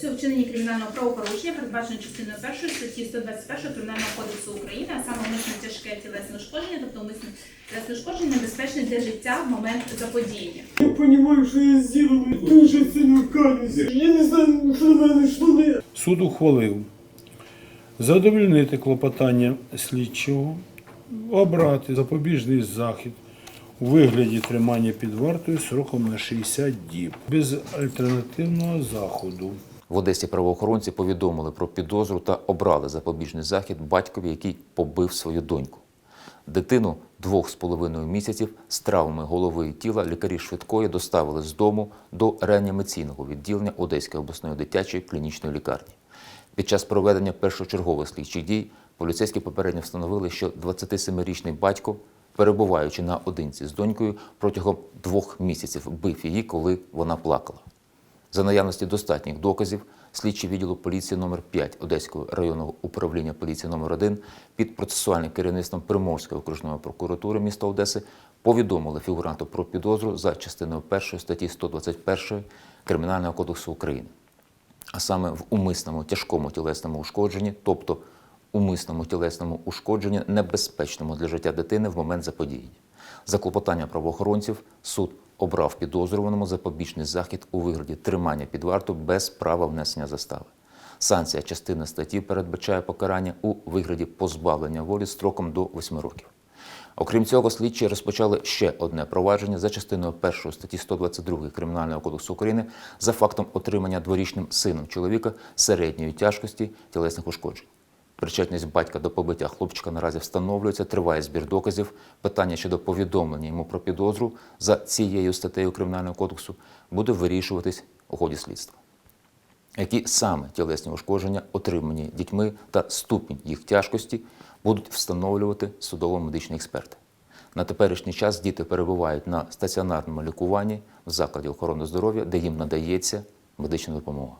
цього вчинення кримінального правопорушення, передбачено частиною 1 статті 121 Кримінального кодексу України, а саме умисне тяжке тілесне ушкодження, тобто умисне тілесне ушкодження небезпечне для життя в момент заподіяння. Я понимаю, что я сделал дуже сильно каюсь. Я не знаю, что на мене йшло не. Суд ухвалив задовольнити клопотання слідчого, обрати запобіжний захід у вигляді тримання під вартою сроком на 60 діб без альтернативного заходу. В Одесі правоохоронці повідомили про підозру та обрали запобіжний захід батькові, який побив свою доньку. Дитину двох з половиною місяців з травми голови і тіла лікарі швидкої доставили з дому до реанімаційного відділення Одеської обласної дитячої клінічної лікарні. Під час проведення першочергових слідчих дій поліцейські попередньо встановили, що 27-річний батько, перебуваючи наодинці з донькою, протягом двох місяців бив її, коли вона плакала. За наявності достатніх доказів, слідчі відділу поліції номер 5 Одеського районного управління поліції номер 1 під процесуальним керівництвом Приморської окружної прокуратури міста Одеси повідомили фігуранту про підозру за частиною 1 статті 121 Кримінального кодексу України а саме в умисному тяжкому тілесному ушкодженні, тобто умисному тілесному ушкодженні, небезпечному для життя дитини в момент заподіяння. За клопотання правоохоронців суд обрав підозрюваному запобіжний захід у вигляді тримання під варту без права внесення застави. Санкція частини статті передбачає покарання у вигляді позбавлення волі строком до 8 років. Окрім цього, слідчі розпочали ще одне провадження за частиною 1 статті 122 Кримінального кодексу України за фактом отримання дворічним сином чоловіка середньої тяжкості тілесних ушкоджень. Причетність батька до побиття хлопчика наразі встановлюється, триває збір доказів. Питання щодо повідомлення йому про підозру за цією статтею Кримінального кодексу буде вирішуватись у ході слідства які саме тілесні ушкодження, отримані дітьми та ступінь їх тяжкості, будуть встановлювати судово-медичні експерти. На теперішній час діти перебувають на стаціонарному лікуванні в закладі охорони здоров'я, де їм надається медична допомога.